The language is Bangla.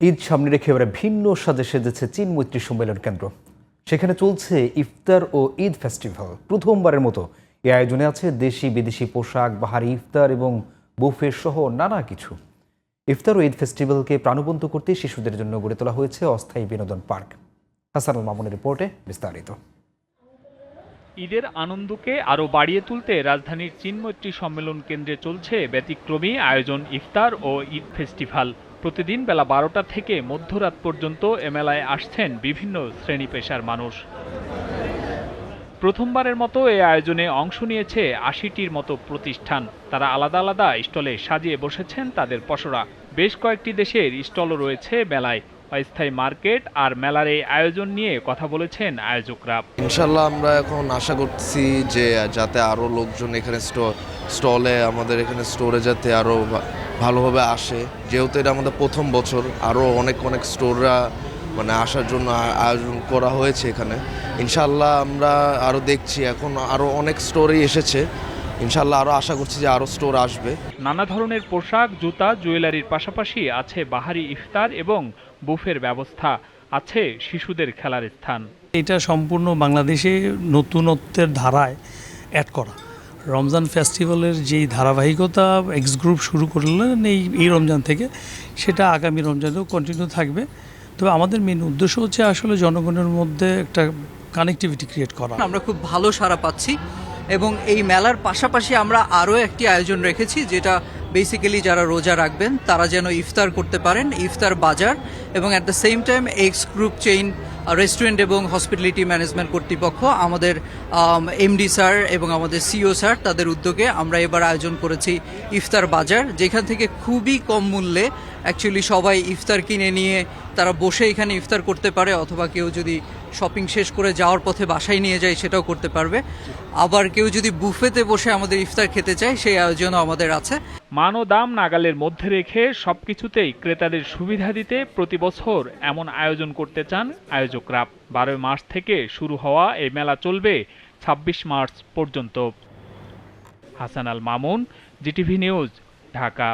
ঈদ সামনে রেখে এবারে ভিন্ন সাজে সেজেছে চীন মৈত্রী সম্মেলন কেন্দ্র। সেখানে চলছে ইফতার ও ঈদ ফেস্টিভ্যাল। প্রথমবারের মতো এই আয়োজনে আছে দেশি, বিদেশি পোশাক, বাহারি ইফতার এবং বুফে সহ নানা কিছু। ইফতার ও ঈদ ফেস্টিভ্যালকে প্রাণবন্ত করতে শিশুদের জন্য গড়ে তোলা হয়েছে অস্থায়ী বিনোদন পার্ক। হাসানুল মামুনের রিপোর্টে বিস্তারিত। ঈদের আনন্দকে আরও বাড়িয়ে তুলতে রাজধানীর চীনমৈত্রী সম্মেলন কেন্দ্রে চলছে ব্যতিক্রমী আয়োজন ইফতার ও ঈদ ফেস্টিভ্যাল। প্রতিদিন বেলা বারোটা থেকে মধ্যরাত পর্যন্ত এ মেলায় আসছেন বিভিন্ন শ্রেণি পেশার মানুষ। প্রথমবারের মতো এই আয়োজনে অংশ নিয়েছে আশিটির মতো প্রতিষ্ঠান। তারা আলাদা আলাদা স্টলে সাজিয়ে বসেছেন তাদের পসরা বেশ কয়েকটি দেশের স্টলও রয়েছে মেলায়। অস্থায়ী মার্কেট আর মেলার এই আয়োজন নিয়ে কথা বলেছেন আয়োজকরা। ইনশাল্লাহ আমরা এখন আশা করছি যে যাতে আরও লোকজন এখানে স্টলে আমাদের এখানে স্টোরে যাতে আরও ভালোভাবে আসে। যেহেতু এটা আমাদের প্রথম বছর আরও অনেক অনেক স্টোররা মানে আসার জন্য আয়োজন করা হয়েছে এখানে। ইনশাল্লাহ আমরা আরও দেখছি এখন আরও অনেক স্টোরেই এসেছে। ইনশাল্লাহ আরও আশা করছি যে আরও স্টোর আসবে। নানা ধরনের পোশাক জুতা জুয়েলারির পাশাপাশি আছে বাহারি ইফতার এবং বুফের ব্যবস্থা আছে শিশুদের খেলার স্থান। এটা সম্পূর্ণ বাংলাদেশে নতুনত্বের ধারায় অ্যাড করা। রমজান ফেস্টিভ্যালের যেই ধারাবাহিকতা এক্স গ্রুপ শুরু করলেন এই এই রমজান থেকে সেটা আগামী রমজানেও কন্টিনিউ থাকবে। তবে আমাদের মেন উদ্দেশ্য হচ্ছে আসলে জনগণের মধ্যে একটা কানেক্টিভিটি ক্রিয়েট করা। আমরা খুব ভালো সাড়া পাচ্ছি এবং এই মেলার পাশাপাশি আমরা আরও একটি আয়োজন রেখেছি যেটা বেসিক্যালি যারা রোজা রাখবেন, তারা যেন ইফতার করতে পারেন, ইফতার বাজার, এবং at the same time X group chain restaurant এবং হসপিটালিটি ম্যানেজমেন্ট কর্তৃপক্ষ, আমাদের এমডি স্যার এবং আমাদের সিও স্যার তাদের উদ্যোগে আমরা এবার আয়োজন করেছি ইফতার বাজার, যেখান থেকে খুবই কম মূল্যে অ্যাকচুয়ালি সবাই ইফতার কিনে নিয়ে তারা বসে এখানে ইফতার করতে পারে, অথবা কেউ যদি শপিং শেষ করে যাওয়ার পথে বাসায় নিয়ে যায়, সেটাও করতে পারবে। আবার কেউ যদি বুফেতে বসে আমাদের ইফতার খেতে চায়, সেই আয়োজনও আমাদের আছে। মান ও দাম নাগালের মধ্যে রেখে সবকিছুতেই ক্রেতাদের সুবিধা দিতে প্রতি বছর এমন আয়োজন করতে চান আয়োজকরা। বারোই মার্চ থেকে শুরু হওয়া এই মেলা চলবে ছাব্বিশ মার্চ পর্যন্ত। Hasan Al Mamun, GTV news, Dhaka.